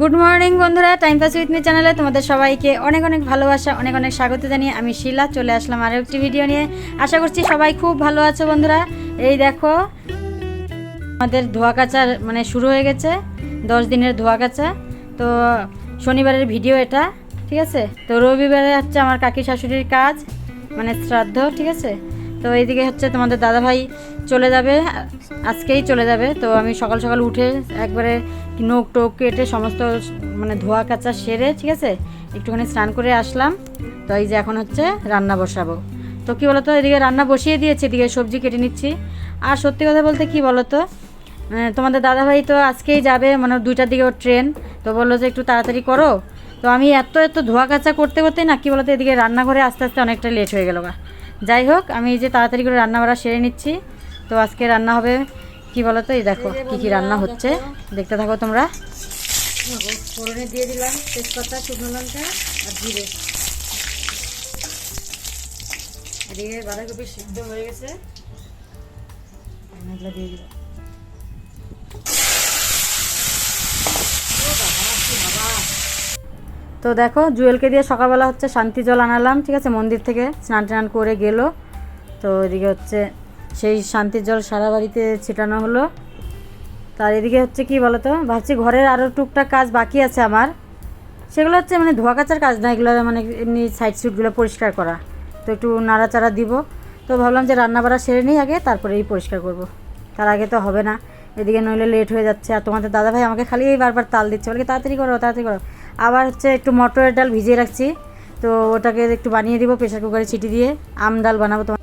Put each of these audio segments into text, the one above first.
Good morning বন্ধুরা। Time pass with me চ্যানেলে তোমাদের সবাইকে অনেক অনেক ভালোবাসা, অনেক অনেক স্বাগত জানিয়ে আমি শিলা চলে আসলাম আরও একটি ভিডিও নিয়ে। আশা করছি সবাই খুব ভালো আছো বন্ধুরা। এই দেখো, আমাদের ধোয়া কাচা মানে শুরু হয়ে গেছে, দশ দিনের ধোয়া কাচা। তো শনিবারের ভিডিও এটা, ঠিক আছে? তো রবিবারে হচ্ছে আমার কাকি শাশুড়ির কাজ মানে শ্রাদ্ধ, ঠিক আছে? তো এইদিকে হচ্ছে তোমাদের দাদাভাই চলে যাবে, আজকেই চলে যাবে। তো আমি সকাল সকাল উঠে একবারে নোক টোক কেটে সমস্ত মানে ধোয়া কাচা সেরে ঠিক আছে? একটুখানি স্নান করে আসলাম। তো এই যে এখন হচ্ছে রান্না বসাবো। তো কী বলতো এদিকে রান্না বসিয়ে দিয়েছি এদিকে সবজি কেটে নিচ্ছি। আর সত্যি কথা বলতে কি বলতো আহ, তোমাদের দাদাভাই তো আজকেই যাবে মানে দুইটার দিকে ওর ট্রেন। তো বলল যে একটু তাড়াতাড়ি করো। তো আমি এত এত ধোয়া কাচা করতে করতে না কি বলতো এদিকে রান্নাঘরে আস্তে আস্তে অনেকটা লেট হয়ে গেল যাই হোক আমি এই যে তাড়াতাড়ি করে রান্না বাড়া সেরে নিচ্ছি। তো আজকে রান্না হবে কি বলতো? এই দেখো কি কি রান্না হচ্ছে। দেখতে থাকো তোমরা। ফোড়নে দিয়ে দিলাম তেজপাতা শুকনো লঙ্কা আর জিরে। এদিকে বাঁধাকপি সিদ্ধ হয়ে গেছে। এগুলো দিয়ে দিলাম। তো দেখো জুয়েলকে দিয়ে সকালবেলা হচ্ছে শান্তি জল আনালাম ঠিক আছে? মন্দির থেকে স্নান টান করে গেলো। তো এদিকে হচ্ছে সেই শান্তির জল সারা বাড়িতে ছিটানো হলো। তার এদিকে হচ্ছে কি বলতো? ভাবছি ঘরের আরও টুকটাক কাজ বাকি আছে আমার। সেগুলো হচ্ছে মানে ধোয়া কাচার কাজ না, এগুলো মানে এমনি সাইড সুটগুলো পরিষ্কার করা। তো একটু নাড়াচাড়া দিব। তো ভাবলাম যে রান্না বাড়া সেরে নিই আগে, তারপরেই পরিষ্কার করব। তার আগে তো হবে না। এদিকে নইলে লেট হয়ে যাচ্ছে। আর তোমাদের দাদাভাই আমাকে খালি এই বারবার তাল দিচ্ছে। বলে তাড়াতাড়ি করো তাড়াতাড়ি করো। আবার হচ্ছে একটু মটরের ডাল ভিজিয়ে রাখছি। তো ওটাকে একটু বানিয়ে দিব প্রেশার কুকারে ছিটি দিয়ে। আম ডাল বানাবো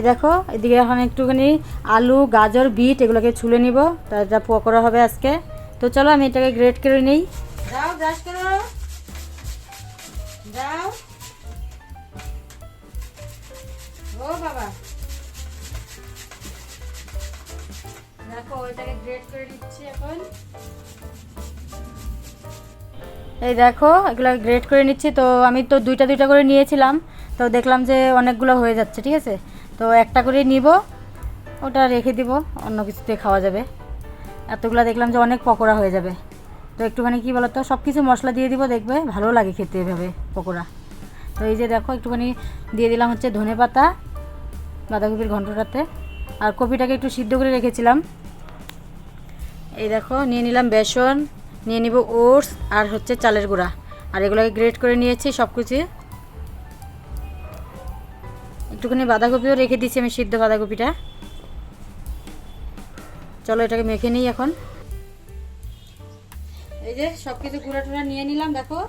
এই দেখো এদিকে এখন একটুখানি আলু গাজর বিট এগুলোকে ছুলে নিব। তা এটা পকোড়া হবে আজকে। তো চলো আমি এটাকে গ্রেট করে নিই। যাও ব্রাশ করো। যাও ও বাবা। দেখো ওইটাকে গ্রেট করে নিচ্ছি এখন। এই দেখো এগুলো গ্রেট করে নিচ্ছি। তো আমি তো দুইটা দুইটা করে নিয়েছিলাম। তো দেখলাম যে অনেকগুলো হয়ে যাচ্ছে, ঠিক আছে? তো একটা করে নিব, ওটা রেখে দিব, অন্য কিছুতে খাওয়া যাবে। এতগুলো দেখলাম যে অনেক পকোড়া হয়ে যাবে। তো একটুখানি কী বলতো সব কিছু মশলা দিয়ে দিব, দেখবে ভালো লাগে খেতে এভাবে পকোড়া। তো এই যে দেখো, একটুখানি দিয়ে দিলাম হচ্ছে ধনে পাতা, বাঁধাকপির ঘন্টটাতে। আর কপিটাকে একটু সিদ্ধ করে রেখেছিলাম। এই দেখো, নিয়ে নিলাম বেসন, নিয়ে নিব ওটস আর হচ্ছে চালের গুঁড়া। আর এগুলোকে গ্রেট করে নিয়েছি সব কিছু একটুখানি বাঁধাকপিও রেখে দিচ্ছি আমি সিদ্ধ বাঁধাকপিটা। চলো এটাকে মেখে নিই এখন। এই যে সব কিছু গুঁড়া টুড়া নিয়ে নিলাম, দেখো।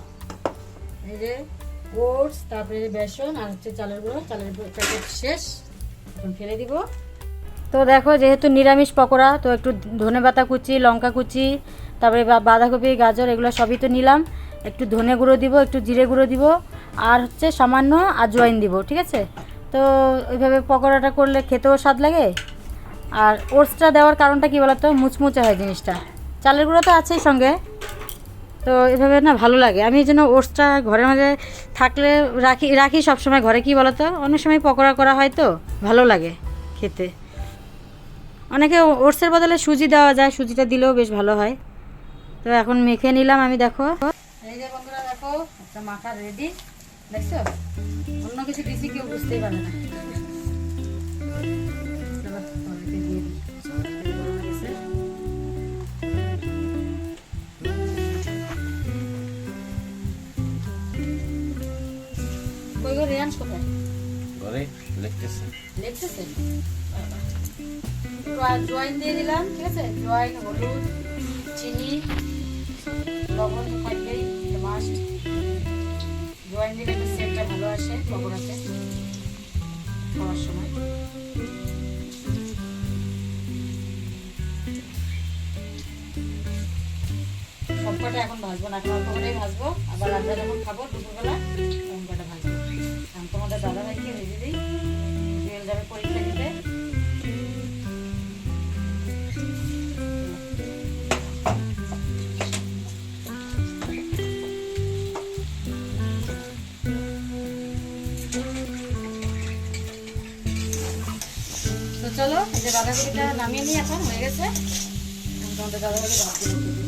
এই যে ওটস, তারপরে বেসন আর হচ্ছে চালের গুঁড়ো। চালের প্যাকেট শেষ, এখন ফেলে দিব। তো দেখো, যেহেতু নিরামিষ পকোড়া, তো একটু ধনে পাতা কুচি, লঙ্কা কুচি, তারপরে বাঁধাকপি, গাজর, এগুলো সবই তো নিলাম। একটু ধনে গুঁড়ো দিব, একটু জিরে গুঁড়ো দিব, আর হচ্ছে সামান্য আজওয়াইন দিব, ঠিক আছে? তো ওইভাবে পকোড়াটা করলে খেতেও স্বাদ লাগে। আর ওটসটা দেওয়ার কারণটা কি বলতো? মুচমুচে হয় জিনিসটা। চালের গুঁড়ো তো আছেই সঙ্গে। তো এভাবে না ভালো লাগে। আমি এই জন্য ওটসটা ঘরের মাঝে থাকলে রাখি রাখি সবসময় ঘরে। কি বলতো? অনেক সময় পকোড়া করা হয় তো, ভালো লাগে খেতে। অনেকে ওটসের বদলে সুজি দেওয়া যায়, সুজিটা দিলেও বেশ ভালো হয়। তো এখন মেখে নিলাম আমি, দেখো। এই যে বন্ধুরা, দেখো, একটা মাখা রেডি দেখছ? অন্য কিছু দিছি কেউ বুঝতেই পারে না। রেয়ান্স কোথায়? ঘরে লিখতেছে। দেখতেছেন জয়েন দিয়ে দিলাম ঠিক আছে? জয়েন হলুদ চিনি লবণ থাকলেই মাস্ট। জয়েন দিলে একটু সেটটা ভালো আসে পকোড়াতে খাওয়ার সময়। সবকটা এখন ভাজবো না খাওয়ার পরেই ভাজবো। আবার আমরা যখন খাব, দুপুরবেলা, তখন কটা ভাজবো। তোমাদের দাদাভাইকে ভেজে দিই জুয়েল যাবে পরীক্ষা দিতে। এই যে বাঁধাকপিটা নামিয়ে নিই এখন হয়ে গেছে। তোমাদের দাদাভাইকে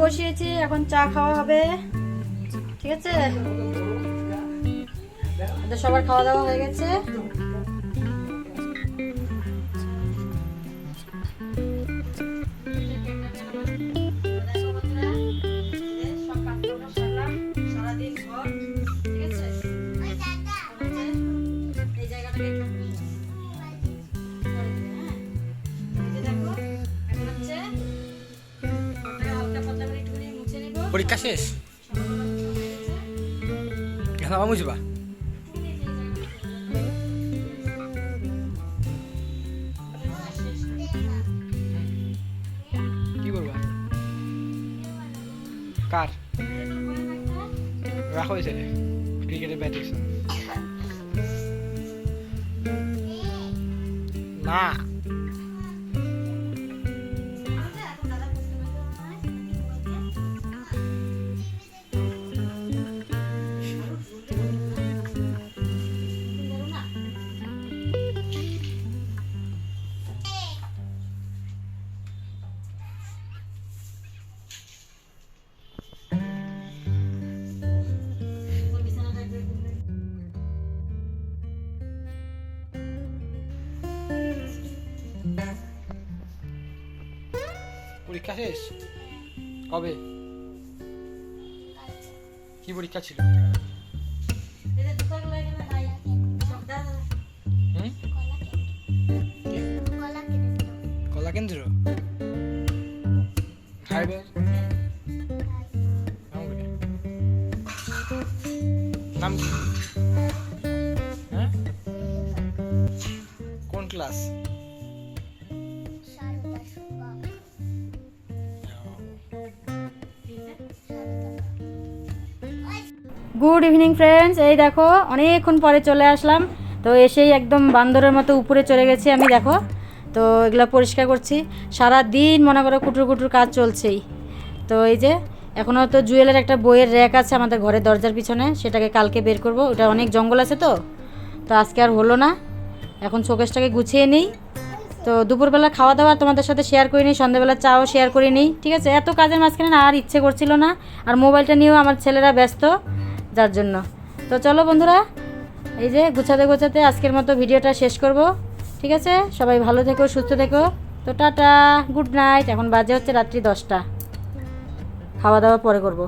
বসিয়েছি এখন চা খাওয়া হবে। ঠিক আছে? সবার খাওয়া দাওয়া হয়ে গেছে। পরীক্ষা শেষ? আবার মুছবা? কি করবা কার? রাখো হয়েছে ক্রিকেটের ব্যাট না। পরীক্ষা শেষ? কবে? কি পরীক্ষা ছিল? কলা কেন্দ্র? নাম কি? গুড ইভিনিং ফ্রেন্ডস এই দেখো, অনেকক্ষণ পরে চলে আসলাম। তো এসেই একদম বান্দরের মতো উপরে চলে গেছি আমি, দেখো। তো এগুলো পরিষ্কার করছি। সারা দিন মনে করো কুটুর কুটুর কাজ চলছেই। তো এই যে, এখনও তো জুয়েলের একটা বইয়ের র্যাক আছে আমাদের ঘরের দরজার পিছনে, সেটাকে কালকে বের করব। ওটা অনেক জঙ্গল আছে তো। তো আজকে আর হলো না। এখন শোকেসটাকে গুছিয়ে নিই। তো দুপুরবেলা খাওয়া দাওয়া তোমাদের সাথে শেয়ার করে নিই, সন্ধ্যাবেলা চাও শেয়ার করে নিই, ঠিক আছে? এত কাজের মাঝখানে না আর ইচ্ছে করছিল না। আর মোবাইলটা নিয়েও আমার ছেলেরা ব্যস্ত। যার জন্য। তো চলো বন্ধুরা, এই যে গুছাতে গুছাতে আজকের মতো ভিডিওটা শেষ করব। ঠিক আছে? সবাই ভালো থেকো, সুস্থ থেকো। তো টাটা, গুড নাইট। এখন বাজে হচ্ছে রাত্রি দশটা। খাওয়া দাওয়া পরে করব।